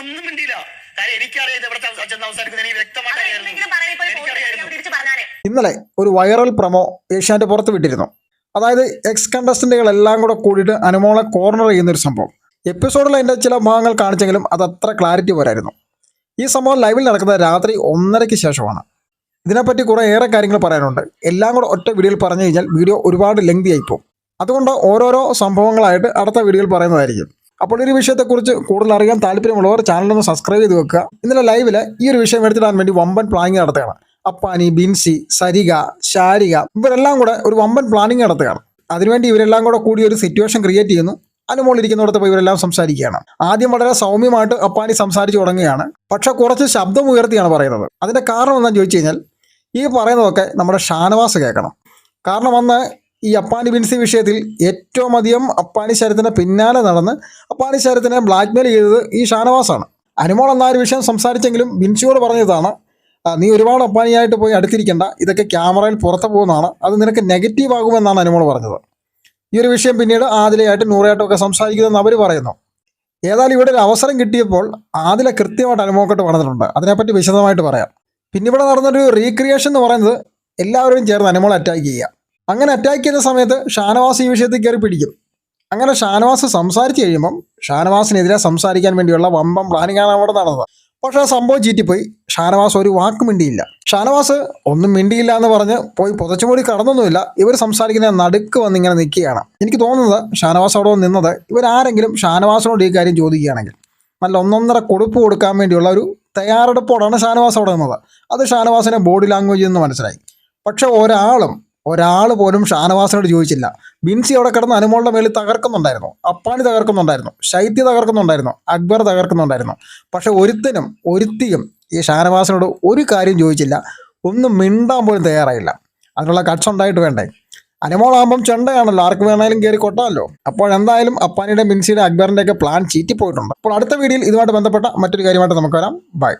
ഒന്നും മിണ്ടില്ല കാര്യം എനിക്കറിയാം ഇത് ചെന്ന് എനിക്ക് വ്യക്തമായിട്ട് ഇന്നലെ ഒരു വൈറൽ പ്രമോ ഏഷ്യാന്റെ പുറത്ത് വിട്ടിരുന്നു. അതായത് എക്സ് കണ്ടസ്റ്റന്റുകൾ എല്ലാം കൂടെ കൂടിയിട്ട് അനുമോളെ കോർണർ ചെയ്യുന്ന ഒരു സംഭവം. എപ്പിസോഡിൽ അതിന്റെ ചില ഭാഗങ്ങൾ കാണിച്ചെങ്കിലും അത് അത്ര ക്ലാരിറ്റി പോരായിരുന്നു. ഈ സംഭവം ലൈവിൽ നടക്കുന്നത് രാത്രി ഒന്നരയ്ക്ക് ശേഷമാണ്. ഇതിനെപ്പറ്റി കുറേ ഏറെ കാര്യങ്ങൾ പറയാനുണ്ട്. എല്ലാം കൂടെ ഒറ്റ വീഡിയോയിൽ പറഞ്ഞു കഴിഞ്ഞാൽ വീഡിയോ ഒരുപാട് ലെങ്തി ആയിപ്പോവും. അതുകൊണ്ട് ഓരോരോ സംഭവങ്ങളായിട്ട് അടുത്ത വീഡിയോയിൽ പറയുന്നതായിരിക്കും. അപ്പോൾ ഒരു വിഷയത്തെക്കുറിച്ച് കൂടുതൽ അറിയാൻ താല്പര്യമുള്ളവർ ചാനലൊന്ന് സബ്സ്ക്രൈബ് ചെയ്ത് വെക്കുക. ഇന്നലെ ലൈവിൽ ഈ ഒരു വിഷയം എടുത്തിടാൻ വേണ്ടി വമ്പൻ പ്ലാനിങ് നടത്തുകയാണ്. അപ്പാനി ബിൻസി സരിക ശാരിക ഇവരെല്ലാം കൂടെ ഒരു വമ്പൻ പ്ലാനിങ് നടത്തുകയാണ്. അതിനുവേണ്ടി ഇവരെല്ലാം കൂടെ കൂടി ഒരു സിറ്റുവേഷൻ ക്രിയേറ്റ് ചെയ്യുന്നു. അനുമോൾ ഇരിക്കുന്നിടത്ത് പോയി ഇവരെല്ലാം സംസാരിക്കുകയാണ്. ആദ്യം വളരെ സൗമ്യമായിട്ട് അപ്പാനി സംസാരിച്ചു തുടങ്ങുകയാണ്. പക്ഷെ കുറച്ച് ശബ്ദം ഉയർത്തിയാണ് പറയുന്നത്. അതിന്റെ കാരണം എന്താണെന്ന് ചോദിച്ചു കഴിഞ്ഞാൽ ഈ പറയുന്നതൊക്കെ നമ്മുടെ ഷാനവാസ് കേൾക്കണം. കാരണം അന്ന് ഈ അപ്പാനി ബിൻസി വിഷയത്തിൽ ഏറ്റവും അധികം അപ്പാനി ശരത്തിന്റെ പിന്നാലെ നടന്ന് അപ്പാനി ശരത്തിനെ ബ്ലാക്ക്മെയിൽ ചെയ്തത് ഈ ഷാനവാസാണ്. അനുമോൾ എന്ന ഒരു വിഷയം സംസാരിച്ചെങ്കിലും ബിൻസിയോട് പറഞ്ഞതാണ് "ആ, നീ ഒരുപാട് അപ്പാനിയായിട്ട് പോയി അടുത്തിരിക്കേണ്ട ഇതൊക്കെ ക്യാമറയിൽ പുറത്തു പോകുന്നതാണ് അത് നിനക്ക് നെഗറ്റീവ് ആകുമെന്നാണ് അനുമോൾ പറഞ്ഞത്. ഈ ഒരു വിഷയം പിന്നീട് ആദിലയായിട്ടും നൂറയായിട്ടും ഒക്കെ സംസാരിക്കുന്നതെന്ന് അവർ പറയുന്നു. ഏതായാലും ഇവിടെ ഒരു അവസരം കിട്ടിയപ്പോൾ ആദില കൃത്യമായിട്ട് അനുമോക്കട്ട് പറഞ്ഞിട്ടുണ്ട്. അതിനെപ്പറ്റി വിശദമായിട്ട് പറയാം. പിന്നെ ഇവിടെ നടന്നൊരു റീക്രിയേഷൻ എന്ന് പറയുന്നത് എല്ലാവരും ചേർന്ന് അനുമോൾ അറ്റാക്ക് ചെയ്യുക. അങ്ങനെ അറ്റാക്ക് ചെയ്യുന്ന സമയത്ത് ഷാനവാസ് ഈ വിഷയത്തിൽ കയറി പിടിക്കും. അങ്ങനെ ഷാനവാസ് സംസാരിച്ച് കഴിയുമ്പം ഷാനവാസിനെതിരെ സംസാരിക്കാൻ വേണ്ടിയുള്ള വമ്പം പ്ലാനിങ്ങാണ് അവിടെ നടന്നത്. പക്ഷേ ആ സംഭവം ചീറ്റിപ്പോയി. ഷാനവാസ് ഒരു വാക്ക് മിണ്ടിയില്ല. ഷാനവാസ് ഒന്നും മിണ്ടിയില്ല എന്ന് പറഞ്ഞ് പോയി പുതച്ചുമൂടി കടന്നൊന്നുമില്ല. ഇവർ സംസാരിക്കുന്ന നടുക്ക് വന്ന് ഇങ്ങനെ നിൽക്കുകയാണ്. എനിക്ക് തോന്നുന്നത് ഷാനവാസ് അവിടെ നിന്നത് ഇവരാരെങ്കിലും ഷാനവാസിനോട് ഈ കാര്യം ചോദിക്കുകയാണെങ്കിൽ. നല്ല ഒന്നൊന്നര കൊടുപ്പ് കൊടുക്കാൻ വേണ്ടിയുള്ള ഒരു തയ്യാറെടുപ്പോടാണ് ഷാനവാസ് അവിടെ നിന്നത്. അത് ഷാനവാസിന്റെ ബോഡി ലാംഗ്വേജ് എന്ന് മനസ്സിലായി. പക്ഷേ ഒരാളും ഒരാൾ പോലും ഷാനവാസിനോട് ചോദിച്ചില്ല. ബിൻസി അവിടെ കിടന്ന് അനുമോളുടെ മേളിൽ തകർക്കുന്നുണ്ടായിരുന്നു. അപ്പാണി തകർക്കുന്നുണ്ടായിരുന്നു. ശൈത്യ തകർക്കുന്നുണ്ടായിരുന്നു. അക്ബർ തകർക്കുന്നുണ്ടായിരുന്നു. പക്ഷെ ഒരുത്തനും ഒരുത്തിയും ഈ ഷാനവാസിനോട് ഒരു കാര്യം ചോദിച്ചില്ല. ഒന്നും മിണ്ടാൻ പോലും തയ്യാറായില്ല. അതിനുള്ള കട്സ് ഉണ്ടായിട്ട് വേണ്ടേ? അനുമോളാകുമ്പം ചെണ്ടയാണല്ലോ. ആർക്ക് വേണമെങ്കിലും കയറി കൊട്ടാമല്ലോ. അപ്പോൾ എന്തായാലും അപ്പാനിയുടെ മിൻസിയുടെ അക്ബറിന്റെ ഒക്കെ പ്ലാൻ ചീറ്റിപ്പോയിട്ടുണ്ട് അപ്പോൾ അടുത്ത വീഡിയോയിൽ ഇതുമായിട്ട് ബന്ധപ്പെട്ട മറ്റൊരു കാര്യമായിട്ട് നമുക്ക് വരാം. ബൈ